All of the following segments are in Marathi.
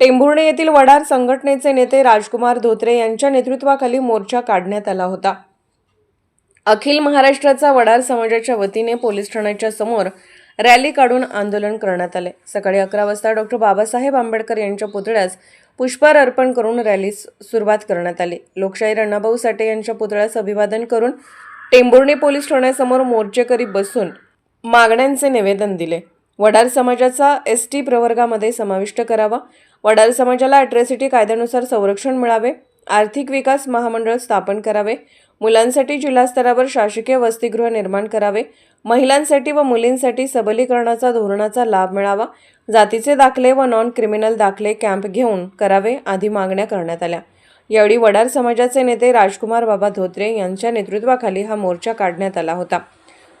टेंभुर्णे येथील वडार संघटनेचे नेते राजकुमार धोत्रे यांच्या नेतृत्वाखाली मोर्चा काढण्यात आला होता. अखिल महाराष्ट्राचा वडार समाजाच्या वतीने पोलीस ठाण्याच्या समोर रॅली काढून आंदोलन करण्यात आले. सकाळी अकरा वाजता डॉक्टर बाबासाहेब आंबेडकर यांच्या पुतळ्यास पुष्पहार अर्पण करून रॅलीस सुरुवात करण्यात आली. लोकशाही अण्णाभाऊ साठे यांच्या पुतळ्यास अभिवादन करून टेंभुर्णी पोलीस ठाण्यासमोर मोर्चेकरी बसून मागण्यांचे निवेदन दिले. वडार समाजाचा एस टी प्रवर्गामध्ये समाविष्ट करावा. वडार समाजाला अॅट्रॉसिटी कायद्यानुसार संरक्षण मिळावे. आर्थिक विकास महामंडळ स्थापन करावे. मुलांसाठी जिल्हास्तरावर शासकीय वसतिगृह निर्माण करावे. महिलांसाठी व मुलींसाठी सबलीकरणाचा धोरणाचा लाभ मिळावा. जातीचे दाखले व नॉन क्रिमिनल दाखले कॅम्प घेऊन करावे आदी मागण्या करण्यात आल्या. यावेळी वडार समाजाचे नेते राजकुमार बाबा धोत्रे यांच्या नेतृत्वाखाली हा मोर्चा काढण्यात आला होता.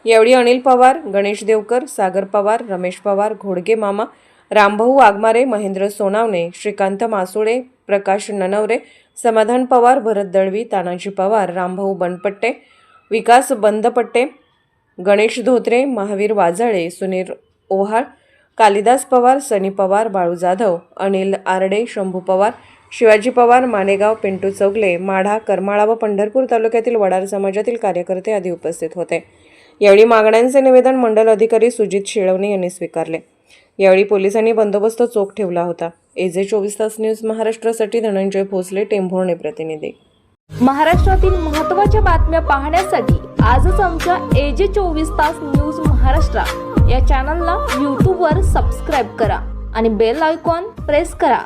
यावेळी अनिल पवार गणेश देवकर सागर पवार रमेश पवार घोडगे मामा रामभाऊ वाघमारे महेंद्र सोनावणे श्रीकांत मासुळे प्रकाश ननवरे समाधान पवार भरत दळवी तानाजी पवार रामभाऊ बनपट्टे विकास बंदपट्टे गणेश धोत्रे महावीर वाजळे सुनील ओहाळ कालिदास पवार सनी पवार बाळू जाधव अनिल आरडे शंभू पवार शिवाजी पवार मानेगाव पिंटू चौगले माढा करमाळा व पंढरपूर तालुक्यातील वडार समाजातील कार्यकर्ते आदी उपस्थित होते. यावेळी मागण्यांचे निवेदन मंडल अधिकारी सुजित शिळवणे यांनी स्वीकारले. यावेळी पोलिसांनी बंदोबस्त चोख ठेवला होता. एजे चोवीस तास न्यूज महाराष्ट्रासाठी धनंजय भोसले टेंभोर्णे प्रतिनिधी. महाराष्ट्रातील महत्त्वाच्या बातम्या पाहण्यासाठी आजच आमच्या एजे चोवीस तास न्यूज महाराष्ट्र या चॅनलला यूट्यूबवर सबस्क्राईब करा आणि बेल आयकॉन प्रेस करा.